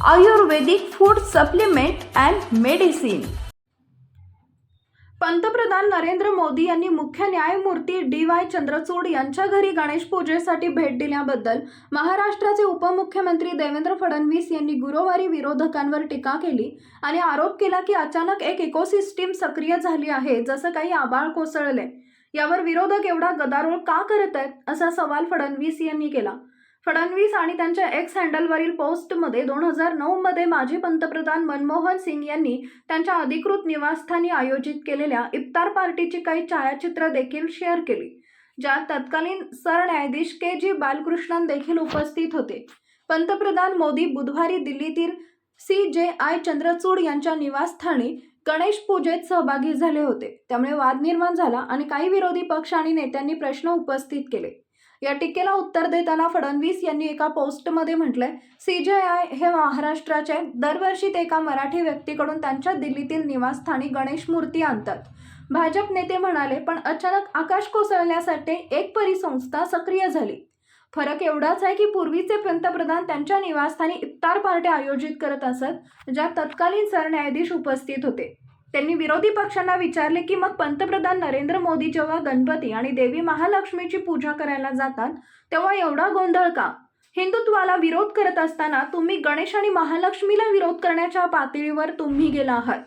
Ayurvedic food supplement and medicine. पंतप्रधान नरेंद्र मोदी यांनी मुख्य न्यायमूर्ती डी वाय चंद्रचूड यांच्या घरी गणेश पूजेसाठी भेट दिल्याबद्दल महाराष्ट्राचे उपमुख्यमंत्री देवेंद्र फडणवीस यांनी गुरुवारी विरोधकांवर टीका केली आणि आरोप केला की अचानक एक इकोसिस्टीम सक्रिय झाली आहे जसं काही आबाळ कोसळले. यावर विरोधक एवढा गदारोळ का करत आहेत असा सवाल फडणवीस यांनी केला. फडणवीस आणि त्यांच्या एक्स हँडलवरील पोस्टमध्ये दोन हजार नऊमध्ये माजी पंतप्रधान मनमोहन सिंग यांनी त्यांच्या अधिकृत निवासस्थानी आयोजित केलेल्या इफ्तार पार्टीची काही छायाचित्र देखील शेअर केली ज्यात तत्कालीन सरन्यायाधीश के जी बालकृष्णन देखील उपस्थित होते. पंतप्रधान मोदी बुधवारी दिल्लीतील सी जे आय चंद्रचूड यांच्या निवासस्थानी गणेश पूजेत सहभागी झाले होते. त्यामुळे वाद निर्माण झाला आणि काही विरोधी पक्ष आणि नेत्यांनी प्रश्न उपस्थित केले. या टीकेला उत्तर देताना फडणवीस यांनी एका पोस्टमध्ये म्हटलंय सीजेआय हे महाराष्ट्राचे दरवर्षी ते एका मराठी व्यक्तीकडून त्यांच्या दिल्लीतील निवासस्थानी गणेश मूर्ती आणतात. भाजप नेते म्हणाले पण अचानक आकाश कोसळण्यासाठी एक परिसंस्था सक्रिय झाली. फरक एवढाच आहे की पूर्वीचे पंतप्रधान त्यांच्या निवासस्थानी इफ्तार पार्ट्या आयोजित करत असत ज्या तत्कालीन सरन्यायाधीश उपस्थित होते. त्यांनी विरोधी पक्षांना विचारले की मग पंतप्रधान नरेंद्र मोदी जेव्हा गणपती आणि देवी महालक्ष्मीची पूजा करायला जातात तेव्हा एवढा गोंधळ का? हिंदुत्वाला विरोध करत असताना तुम्ही गणेश आणि महालक्ष्मीला विरोध करण्याच्या पातळीवर तुम्ही गेला आहात.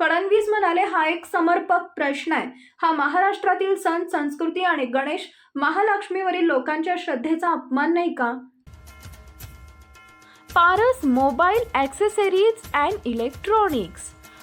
फडणवीस म्हणाले हा एक समर्पक प्रश्न आहे. हा महाराष्ट्रातील सण संस्कृती आणि गणेश महालक्ष्मीवरील लोकांच्या श्रद्धेचा अपमान नाही का? Paras mobile accessories and electronics